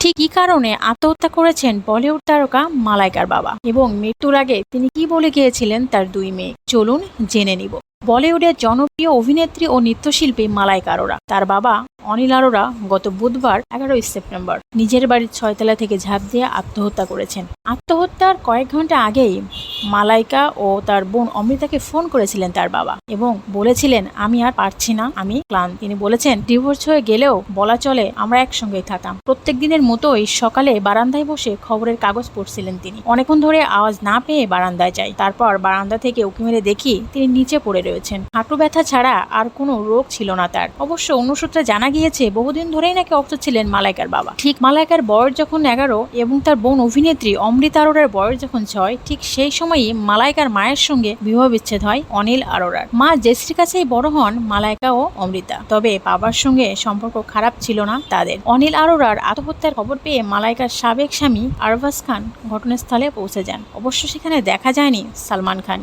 ঠিক কী কারণে আত্মহত্যা করেছেন বলিউড তারকা মালাইকার বাবা? এবং মৃত্যুর আগে তিনি কি বলে গিয়েছিলেন তার দুই মেয়ে? চলুন জেনে নিব। বলিউডের জনপ্রিয় অভিনেত্রী ও নৃত্যশিল্পী মালাইকা আরোরা। তার বাবা অনিল আরোরা গত বুধবার এগারোই সেপ্টেম্বর নিজের বাড়ির ছয়তলা থেকে ঝাঁপ দিয়ে আত্মহত্যা করেছেন। আত্মহত্যার কয়েক ঘণ্টা আগেই মালাইকা ও তার বোন অমৃতাকে ফোন করেছিলেন তার বাবা এবং বলেছিলেন, আমি আর পারছি না, আমি ক্লান্ত। তিনি বলেছেন, ডিভোর্স হয়ে গেলেও বলা চলে আমরা একসঙ্গেই থাকতাম। প্রত্যেক দিনের মতোই সকালে বারান্দায় বসে খবরের কাগজ পড়ছিলেন তিনি। অনেকক্ষণ ধরে আওয়াজ না পেয়ে বারান্দায় যাই। তারপর বারান্দা থেকে উকি মেরে দেখি তিনি নিচে পড়ে রয়েছেন। হাঁটু ব্যথা ছাড়া আর কোনো রোগ ছিল না তার। অবশ্য অন্য সূত্রে জানা গিয়েছে, বহুদিন ধরেই নাকি অসুস্থ ছিলেন মালাইকার বাবা। ঠিক মালাইকার বয়স যখন এগারো এবং তার বোন অভিনেত্রী অমৃতা আরোরার বয়স যখন ছয়, ঠিক সেই সময়ই মালাইকার মায়ের সঙ্গে বিবাহ বিচ্ছেদ হয় অনিল আরোরার। মা জেসির কাছেই বড় হন মালাইকা ও অমৃতা। তবে বাবার সঙ্গে সম্পর্ক খারাপ ছিল না তাদের। অনিল আরোরার আত্মহত্যার খবর পেয়ে মালাইকার সাবেক স্বামী আরভাস খান ঘটনাস্থলে পৌঁছে যান। অবশ্য সেখানে দেখা যায়নি সালমান খান।